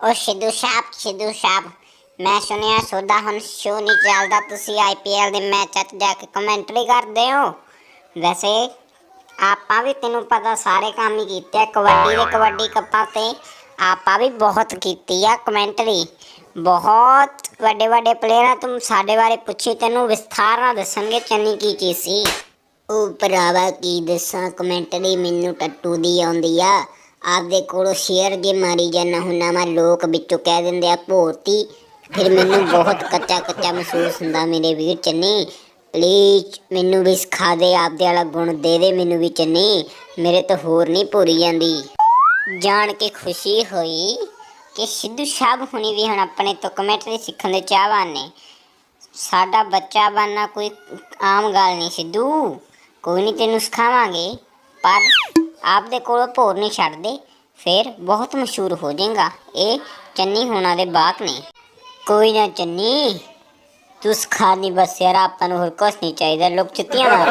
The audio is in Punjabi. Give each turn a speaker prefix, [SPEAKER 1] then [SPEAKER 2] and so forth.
[SPEAKER 1] ਉਹ ਸਿੱਧੂ ਸਾਹਿਬ ਸਿੱਧੂ ਸਾਹਿਬ, ਮੈਂ ਸੁਣਿਆ ਸੋਦਾ ਹੁਣ ਸ਼ੋ ਨਹੀਂ ਚੱਲਦਾ, ਤੁਸੀਂ ਆਈਪੀਐਲ ਦੇ ਮੈਚਾਂ 'ਚ ਜਾ ਕੇ ਕਮੈਂਟਰੀ ਕਰਦੇ ਹੋ। ਵੈਸੇ ਆਪਾਂ ਵੀ ਤੈਨੂੰ ਪਤਾ ਸਾਰੇ ਕੰਮ ਹੀ ਕੀਤੇ ਆ, ਕਬੱਡੀ ਦੇ ਕਬੱਡੀ ਕੱਪਾਂ ਤੇ ਆਪਾਂ ਵੀ ਬਹੁਤ ਕੀਤੀ ਆ ਕਮੈਂਟਰੀ ਬਹੁਤ ਵੱਡੇ ਵੱਡੇ ਪਲੇਅਰਾਂ ਤੁਮ ਸਾਡੇ ਬਾਰੇ ਪੁੱਛੀ, ਤੈਨੂੰ ਵਿਸਥਾਰ ਨਾਲ ਦੱਸਣਗੇ ਚੰਨੀ ਕੀ ਚੀਜ਼ ਸੀ। ਉਹ ਭਰਾਵਾ, ਕੀ ਦੱਸਾਂ ਕਮੈਂਟਰੀ ਮੈਨੂੰ ਟੱਟੂ ਦੀ ਆਉਂਦੀ ਆ। ਆਪਦੇ ਕੋਲੋਂ ਸ਼ੇਅਰ ਜੇ ਮਾਰੀ ਜਾਂਦਾ ਹੁੰਨਾ ਮੈਂ ਲੋਕ ਵਿੱਚੋਂ ਕਹਿ ਦਿੰਦੇ ਆ ਭੋਰਤੀ ਫਿਰ ਮੈਨੂੰ ਬਹੁਤ ਕੱਚਾ ਕੱਚਾ ਮਹਿਸੂਸ ਹੁੰਦਾ ਮੇਰੇ ਵੀਰ ਚੰਨੀ। ਪਲੀਜ਼ ਮੈਨੂੰ ਵੀ ਸਿਖਾ ਦੇ, ਆਪਦੇ ਵਾਲਾ ਗੁਣ ਦੇ ਦੇ ਮੈਨੂੰ ਵੀ ਚੰਨੀ। ਮੇਰੇ ਤੋਂ ਹੋਰ ਨਹੀਂ ਭੁਰੀ ਜਾਂਦੀ। ਜਾਣ ਕੇ ਖੁਸ਼ੀ ਹੋਈ ਕਿ ਸਿੱਧੂ ਸਾਹਿਬ ਹੁਣੀ ਵੀ ਹੁਣ ਆਪਣੇ ਤੋਂ ਕਮੈਂਟਰੀ ਸਿੱਖਣ ਦੇ ਚਾਹਵਾਨ ਨੇ। ਸਾਡਾ ਬੱਚਾ ਬਣਨਾ ਕੋਈ ਆਮ ਗੱਲ ਨਹੀਂ ਸਿੱਧੂ। ਕੋਈ ਨਹੀਂ ਤੈਨੂੰ ਸਿਖਾਵਾਂਗੇ, ਪਰ ਆਪਦੇ ਕੋਲੋਂ ਭੋਰ ਨਹੀਂ ਛੱਡਦੇ, ਫਿਰ ਬਹੁਤ ਮਸ਼ਹੂਰ ਹੋ ਜਾਏਗਾ। ਇਹ ਚੰਨੀ ਹੋਣਾ ਦੇ ਬਾਤ ਨੇ। ਕੋਈ ਨਾ ਚੰਨੀ, ਤੂੰ ਸਿਖਾ ਬਸ ਯਾਰ, ਆਪਾਂ ਨੂੰ ਹੋਰ ਕੁਛ ਨਹੀਂ ਚਾਹੀਦਾ। ਲੋਕ ਚੁੱਤੀਆਂ ਮਾਰ